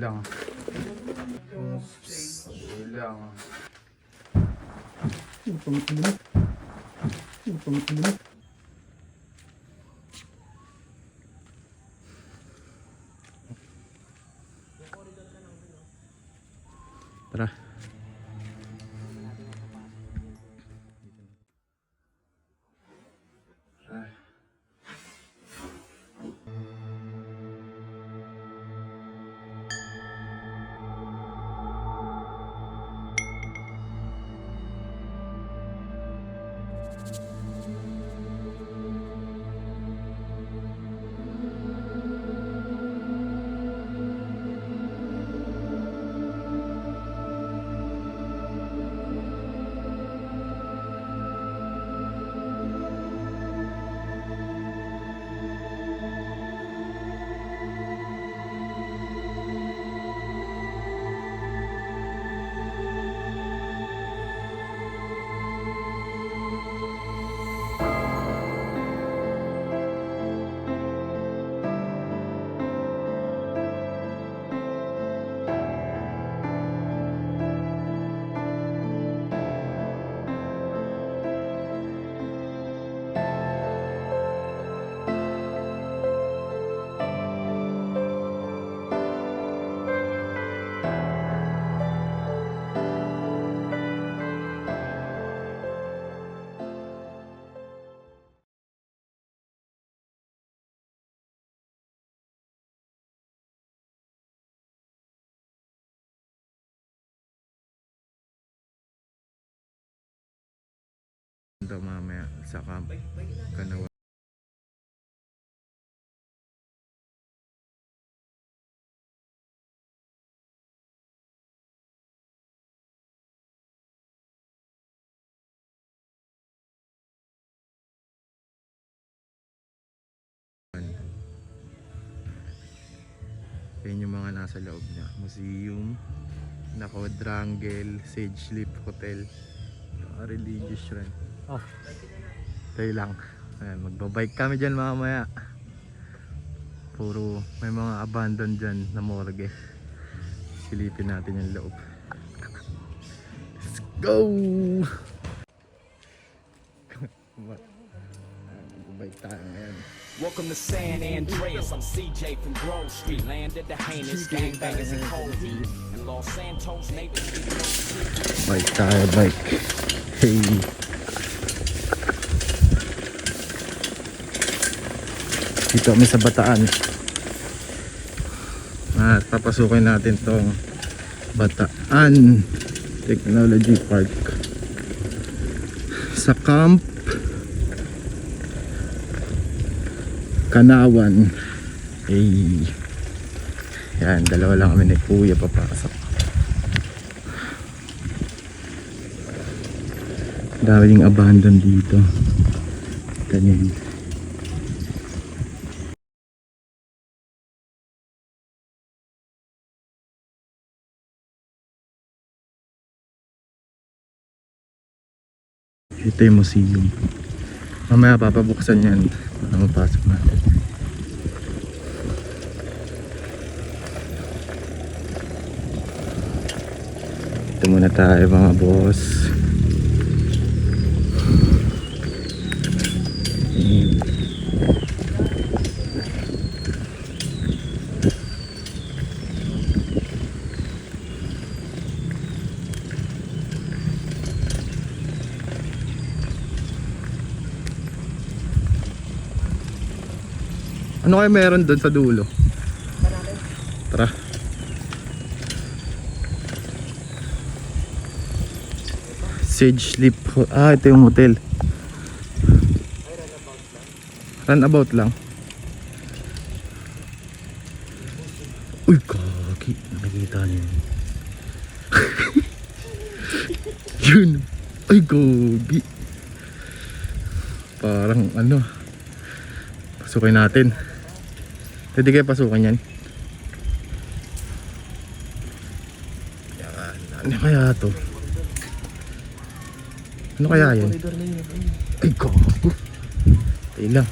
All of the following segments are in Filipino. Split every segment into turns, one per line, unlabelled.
Ilang. Ilang. Ito mamaya sa camp. Kanawa. Yan yung mga nasa loob niya. Museum, na quadrangle, Sage Leaf Hotel, religious shrine. Oh. Tayo lang. Ayan, magbabike kami dyan mamaya. Puro may mga abandon dyan na morgue. Silipin natin yung loob. Let's go! Magbabike tayo ngayon.
Welcome to San Andreas. I'm CJ from Grove Street, land of the heinous gangbangers and cold heat. And Los Santos neighbors.
Bike tayo, bike. Hey. Dito kami sa Bataan. At papasukin natin tong Bataan Technology Park. Sa Camp Kanawan. Hey. Yan, dalawa lang kami ni Kuya papasok. daming abandon dito ganyan ito yung museum. Mamaya papabuksan yan. Para mapasok natin ito muna tayo mga boss Ano kayo meron doon sa dulo? Tara. Sage. Ho- Ah, ito yung hotel. Runabout lang. Uy, kaki. Nakikita niyo. Yun. Ay, gogi. Parang ano. Pasukin natin. Pwede kayo pasukan yan. Yan. Ano kaya to? Ano kaya yan? Ay, gago. Tay lang.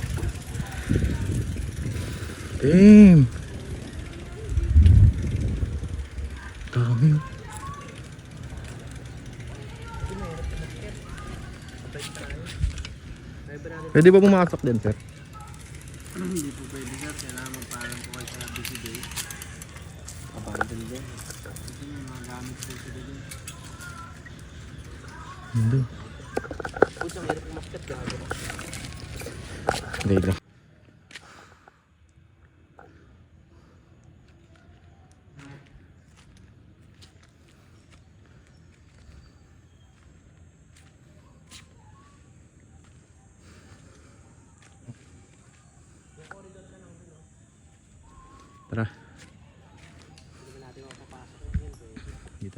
Damn. Dami. Pwede ba pumasok din, sir?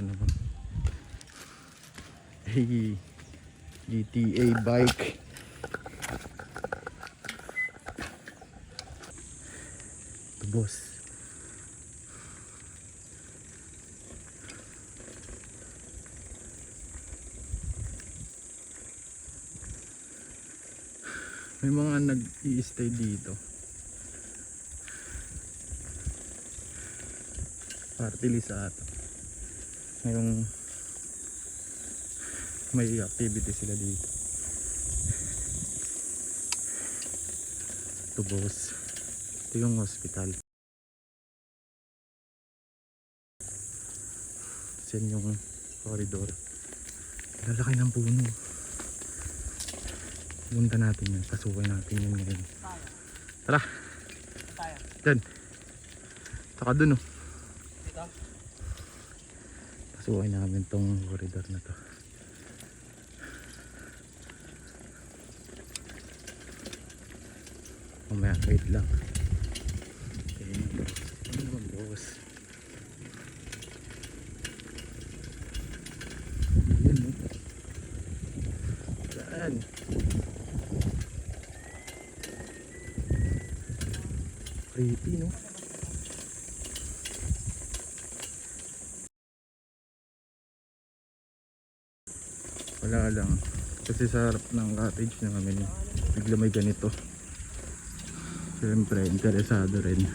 Dito na ba? Hey, GTA bike. Ito, boss. May mga nag-i-stay dito. Party list ata. Ngayong may activity sila dito. Ito boss. Ito yung hospital. Yan yung corridor. Lalaki ng puno. Punta natin yan. Pasukan natin yan ngayon. Tara. Dyan. Saka dun oh. Pasukin namin tong corridor na to. Mamaya, wait lang. Okay na boss. Ano naman boss? Yan no? Saan? Pretty no? Wala lang. Kasi sa harap ng cottage namin, bigla may ganito. Siyempre, interesado rin.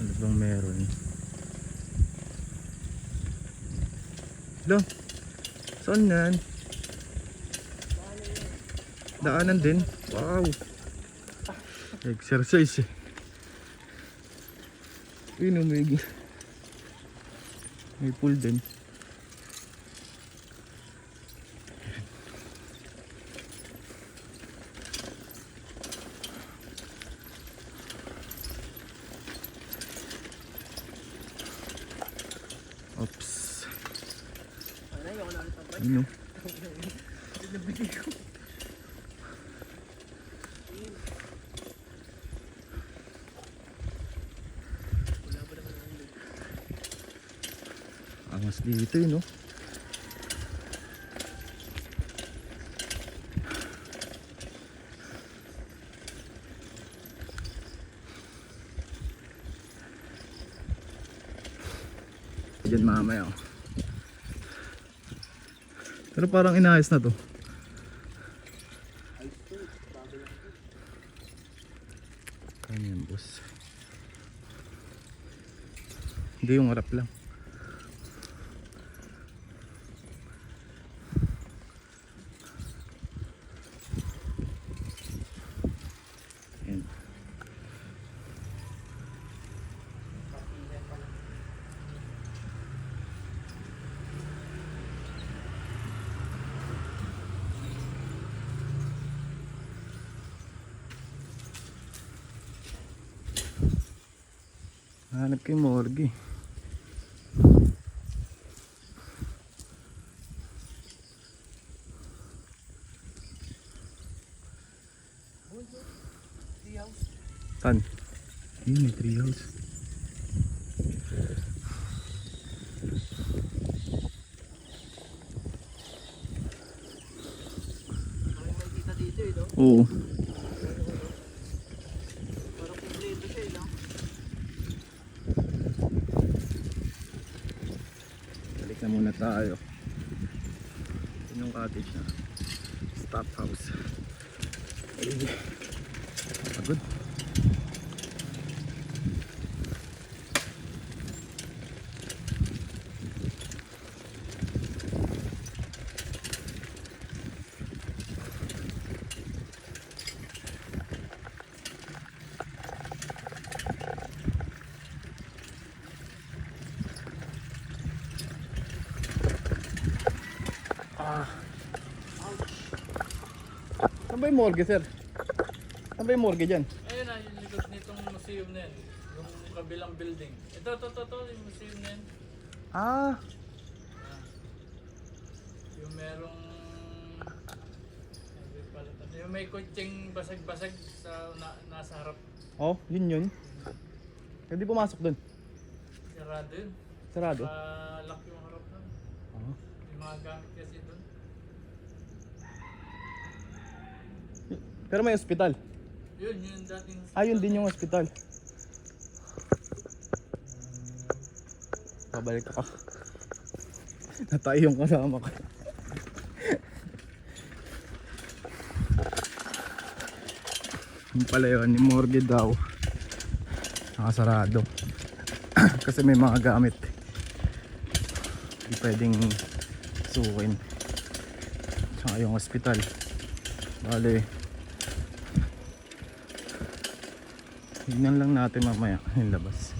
Ano bang meron? Lo, saan yan? Daanan din? Wow! Exercise eh. Yun may, may pool din. Oops.
Ano na, yung ulit ang
Yun oh.
Wala ba naman ang loop?
Angas dito yun oh. Diyan mamaya oh. Pero parang inayos na to. Yan boss? Hindi yung harap lang. Yan. Hanap kay morgue. Saan? Yun, may tree house. Oo.
Parang kumpleto siya eh, no?
Balik na muna tayo. Yun yung cottage na. Stop house. Ay. Pagod. Saan ba yung morgue, sir? Saan ba yung morgue dyan?
Ayun na, yung likod nitong museum na yan. Yung kabilang building. Ito, ito, ito, ito, yung museum na yan.
Ah,
Yung merong... Ano pala to? Yung may kutsing basag-basag sa na, nasa harap.
oh, yun yun. Hindi pumasok dun.
Sarado yun.
Sarado.
Palak yung harap nun.
Ah.
Yung mga gamit kasi doon.
Pero may ospital.
Yun, yun dating...
Ah, yun din yung ospital. Pabalik ako. Natay yung kasama ko. Yung pala yun, yung morgue daw. Nakasarado. Kasi may mga gamit. Hindi pwedeng sukin. Tsaka yung hospital. Bale, Tignan lang natin mamaya yung labas.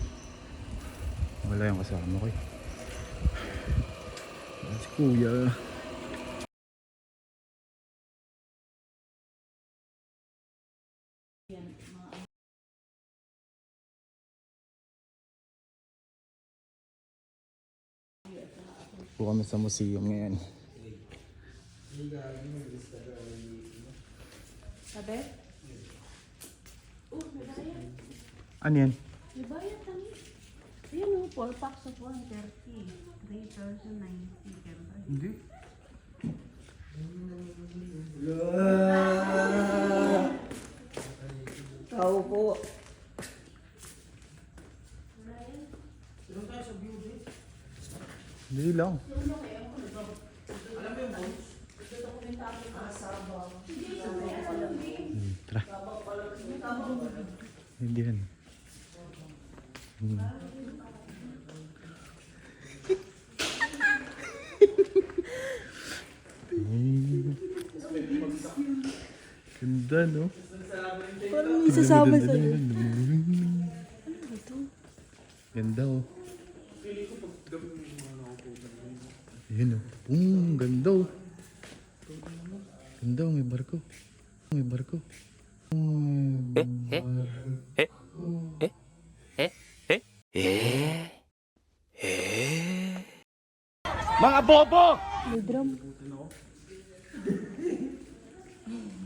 Wala yung kasama ko eh. Si kuya. Po kami sa museum ngayon.
Sabi? Oh, may bayad.
Ano yan?
May bayad kami. Ayun o, 4 packs of 130. 3 person 90. Kaya
Hindi.
Tao po.
Hindi lang. Hmm, Tara. Hindi yan. Ganda, no?
Parang may sasama sa
Ganda, oh. Ayun, oh. Mm, ganda, oh. Ganda, oh. May barko. May barko. May barko.
May drum.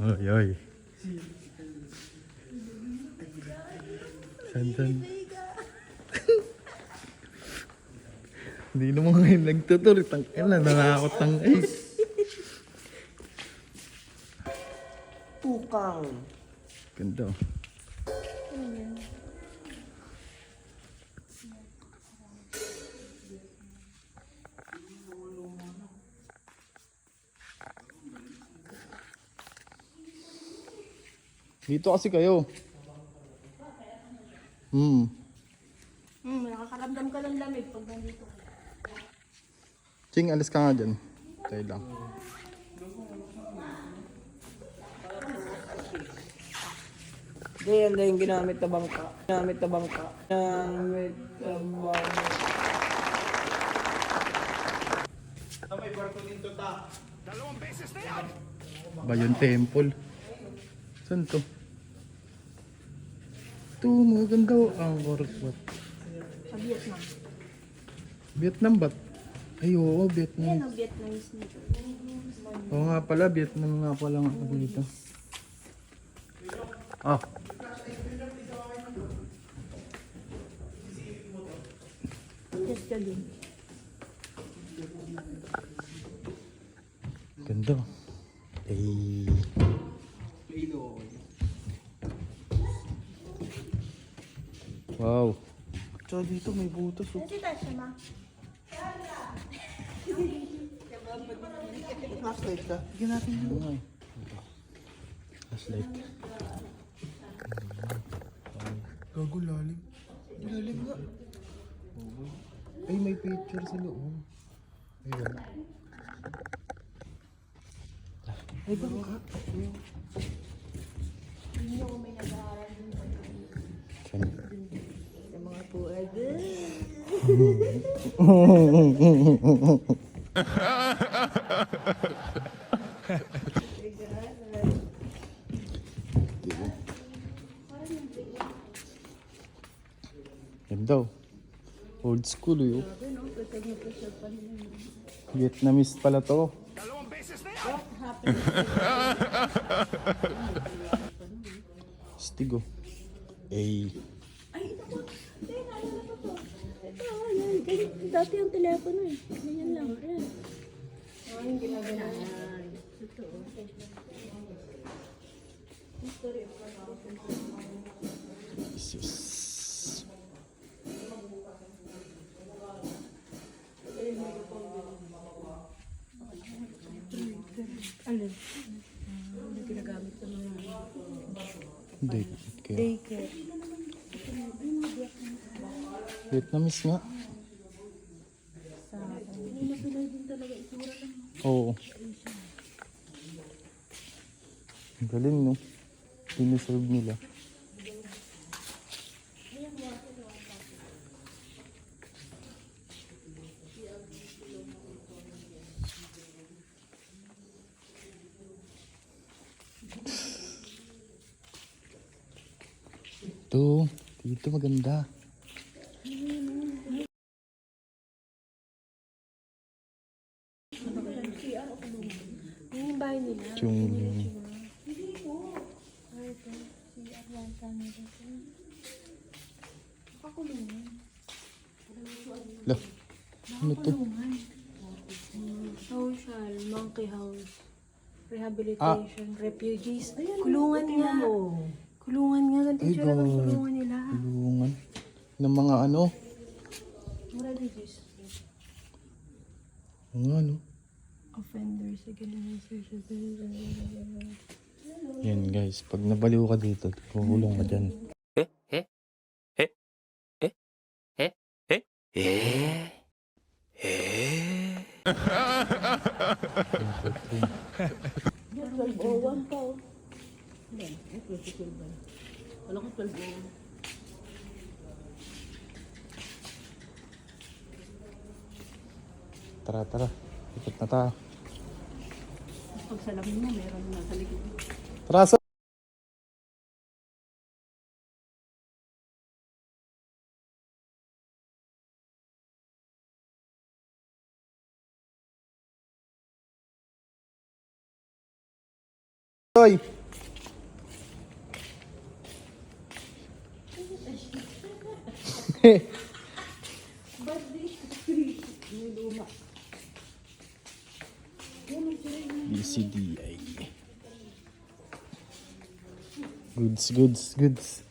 Ay, ay. Sandan. Hindi naman ngayon nagtutur. Tangkal na, nanakot ang ay.
Tukang.
Ganda. oh. Dito kasi kayo. Hmm.
Hmm, nakakaramdam ka ng lamig pag nandito ka.
Ching, alis ka nga dyan. Tayo lang.
Hindi, yan na yung ginamit na bangka. Ginamit na bangka. Ginamit na bangka.
Bayon Temple. Saan to? Ito, mga ganda. oh. Ah, what? what?
Sa Vietnam.
Vietnam ba? Ay, oo, Vietnam.
Yan ang Vietnamese nito.
Oo nga pala, Vietnam nga pala nga ako dito. Ah.
Yes, ka din.
Ganda. Eh. Wow. Tsaka dito may butas. Oh.
Kasi tayo siya ma.
Flashlight ka. Bigyan natin
Oo eh. Ito. Flashlight.
Gago lalim. Lalim nga.
Ay, may picture sa loob. Diba? Yan daw. Old school yun. Vietnamese pala to. Stigo. Ay.
Ay, ito po. Hindi, naalala ko to. Ito, yan. Dati yung telepono eh. Ganyan lang. Ayan. Yung ginagana. Ito.
Jesus.
Alin? Ano ginagamit sa mga.
Okay.
daycare?
Vietnamese nga.
Sa Hindi na Pinoy din talaga itura lang.
Oo. Ang Galing no. Diniserve nila. Ito. Dito maganda.
monkey house, rehabilitation, refugees. Ayan, kulungan nga. Kulungan nga. Ganito
Ay,
ng
grabe.
kulungan nila.
Tulungan. Ng mga ano.
Refugees.
Ang ano.
Offenders against social.
Yan guys, pag nabaliw ka dito, kukulong ka dyan.
Eh? Eh? Eh? Eh? Eh? Eh? 1201 pa oh.
Tara, tara. Ikot na tayo.
Pag sa lamin mo, meron na sa likod.
Tara, Hoy! BCDI. Goods, goods, goods.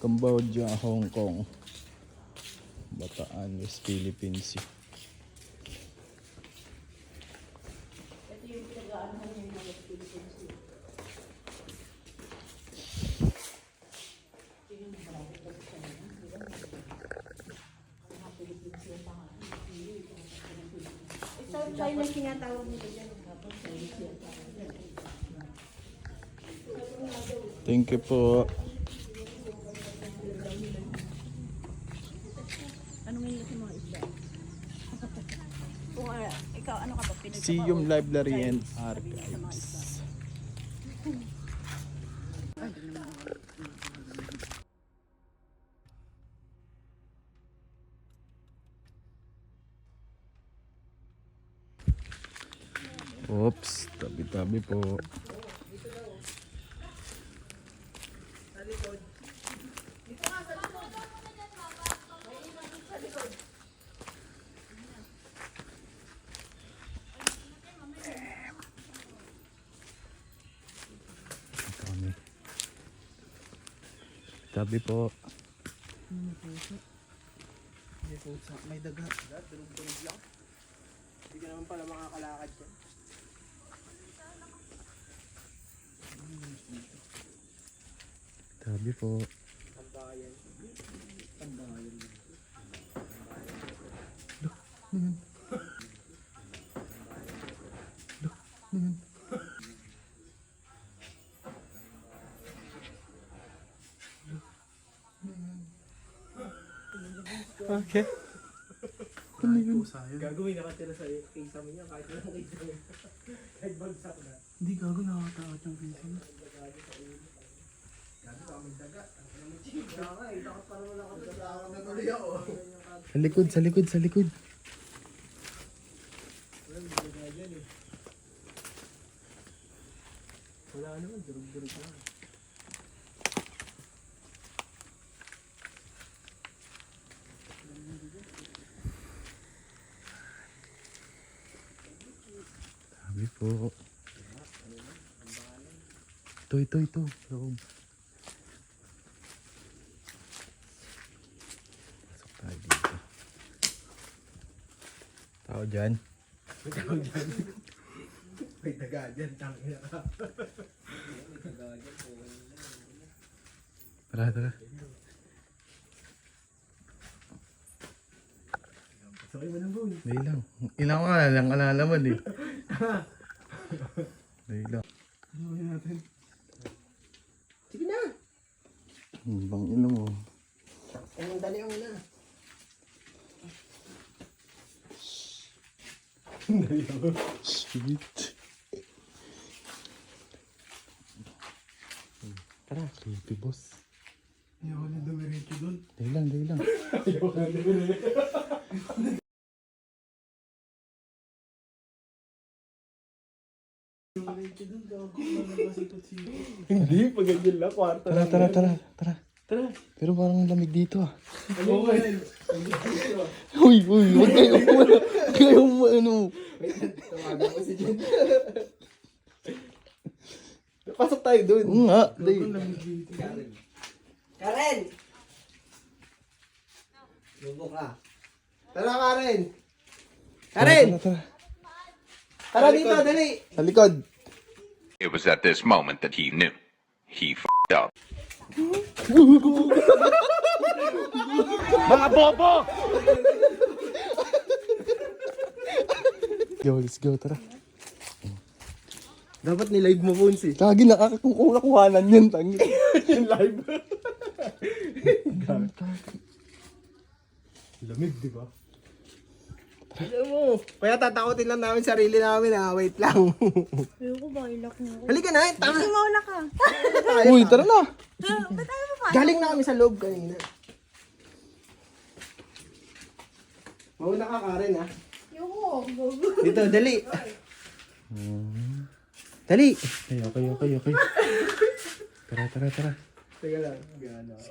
Cambodia, Hong Kong. Bataan, West Philippines.
China tinatawag nila dyan.
Thank you po.
Anong sa mga isda? Kung ah, ikaw, ano ka ba? Pinag
Museum Library and Archives. Oops, tabi-tabi po. Tabi po.
May pusa, may daga. Durog-durog lang. Hindi ka naman pala makakalakad dyan.
Tabi po.
Tambayan. Tambayan.
Okay. Ano yun?
Gagawin nakatira sa kisame niya kahit kisame. kahit bagsak na.
Hindi gago nakakatakot yung pisa mo. Sa likod, sa likod, sa likod.
Wala naman, durug-durug na.
Sabi po. Ito, ito, ito. Loob. Pasok tayo dito. Tao dyan.
May taga dyan, tangina ka.
Tara, tara.
Sakay mo ng boy.
Dahil lang. Ilang ka lang alalaman eh. Dahil lang.
Ano natin? Sige na!
Hmm, Bang ino mo.
Anong dali ang na?
Sweet. Tara, creepy boss.
Ayoko na dumiretso doon.
Dahil lang, dahil lang.
Ayoko na dumiretso. Hindi, pag ganyan lang,
Tara, tara, tara, tara.
Tara.
Pero parang lamig dito ah.
Ano ba yun?
Uy, uy, huwag kayong, huwag kayong, ano.
Tawagan ko si Jen. Pasok tayo doon.
Oo nga.
Karen. Karen! Lubo ka. Tara, Karen! Karen!
Tara, tara.
Tara dito, dali!
Sa likod.
It was at this moment that he knew. He f***ed up.
Go, let's go, tara.
Dapat ni-live mo, Bones eh.
Lagi nakakakukuhanan yun, tangi.
Yung live. Lamig, di ba? Alam mo, kaya tatakotin lang namin sarili namin ha. Wait lang.
Ayoko ba, ilak niyo ako.
Halika na, tama.
Kasi mauna ka.
Uy, tara na.
Ah, Ba't tayo pa?
Galing na kami sa loob kanina. Mauna ka, Karen ha.
Ayoko.
Dito, dali. Dali.
Okay, okay, okay, okay. Tara, tara, tara.
Teka lang.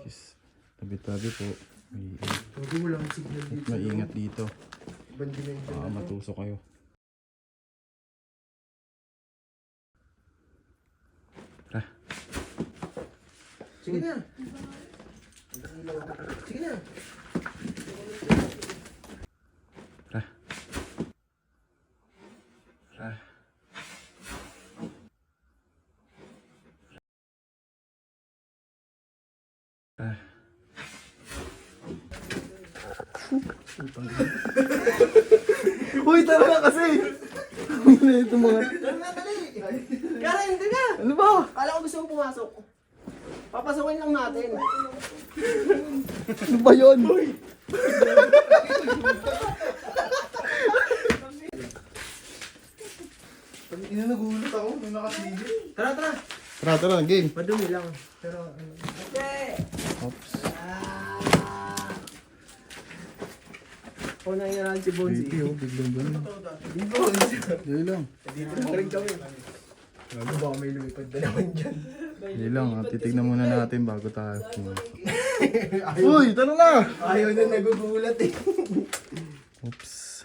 Yes. Tabi-tabi po. May,
Huwag mo lang signal dito.
maingat dito.
Bandi na
Baka matusok kayo. Tara.
Sige na. Sige na.
Tara. Tara. Tara.
Uy, tara na kasi.
Ano ito mga...
Tara na, dali. Hindi na.
Ano ba?
Kala ko gusto mong pumasok. Papasukin lang natin.
Ano ba yun?
Ina nagulat ako, may nakasili. Tara, tara.
Tara, tara, game.
Madumi lang. Pero ano.
Oops.
Unahin na lang si Bonzi.
Creepy oh, biglang ganun.
Di Bonzi.
Dali lang.
Dito na rin kami. Gago baka may lumipad na naman dyan.
Dali lang, ah. titignan muna natin bago tayo pumasok. Uy, tara na!
Ayaw na nagugulat eh.
Oops. Yung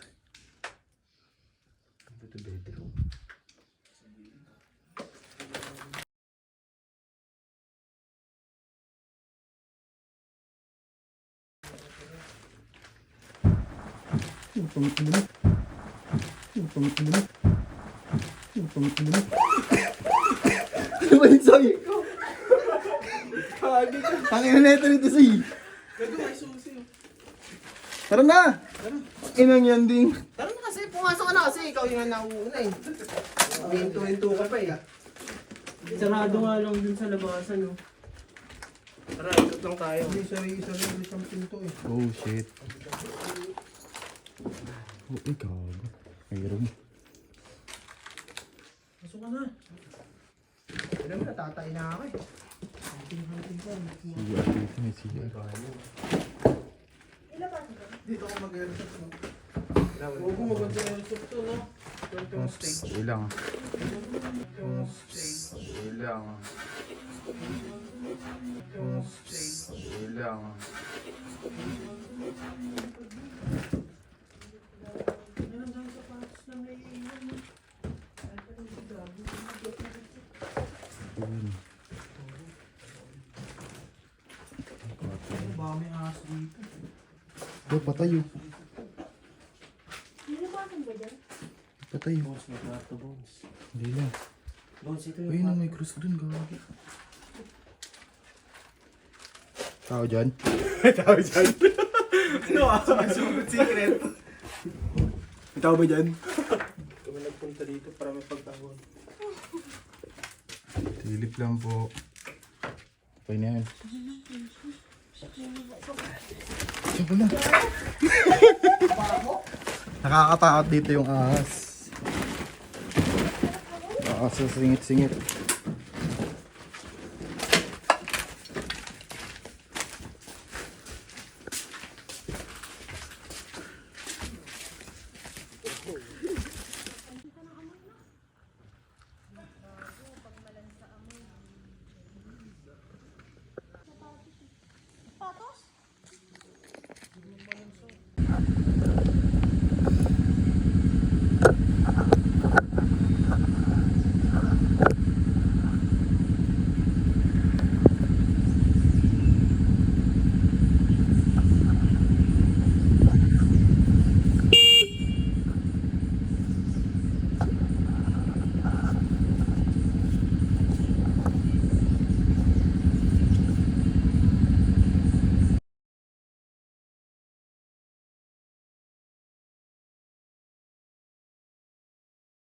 pangit mo na. Yung pangit mo na. Yung pangit mo na. Ano ba yung sabi ko? Tangina na ito nito si. Tara na! Inang yan din.
Tara na kasi, pumasok ka na kasi. Ikaw yung nauuna eh. Hinto-hinto ka pa eh. Sarado nga lang dun sa labasan oh. Tara, ikot lang tayo. May isang pinto eh.
Oh shit. Oh, ay, gago. Mayroon.
Pasok ka na. Alam mo, natatay na ako eh. Hunting-hunting ko.
CR dito, may CR.
Dito ako mag-airsoft? Huwag mo mag-airsoft to no? Yung stage.
Ilang.
Yung stage.
Ilang.
Yung stage.
Ilang.
Yan ang sapatos na may iwan. Ay, pero hindi gabi. Baka may aso dito.
Oh, patay oh.
Nilabasan ba dyan?
Patay oh.
Bones, may kwarto bones.
Hindi lang.
Bones, ito
Uy, na may cross dun, gago. Tao dyan? Tao dyan?
Ano ah? Secret.
Tao ba dyan?
Kami nagpunta dito para may pagtawag.
Silip lang po. Okay na yan. Saan na? Nakakatakot dito yung ahas. Ahas sa singit-singit.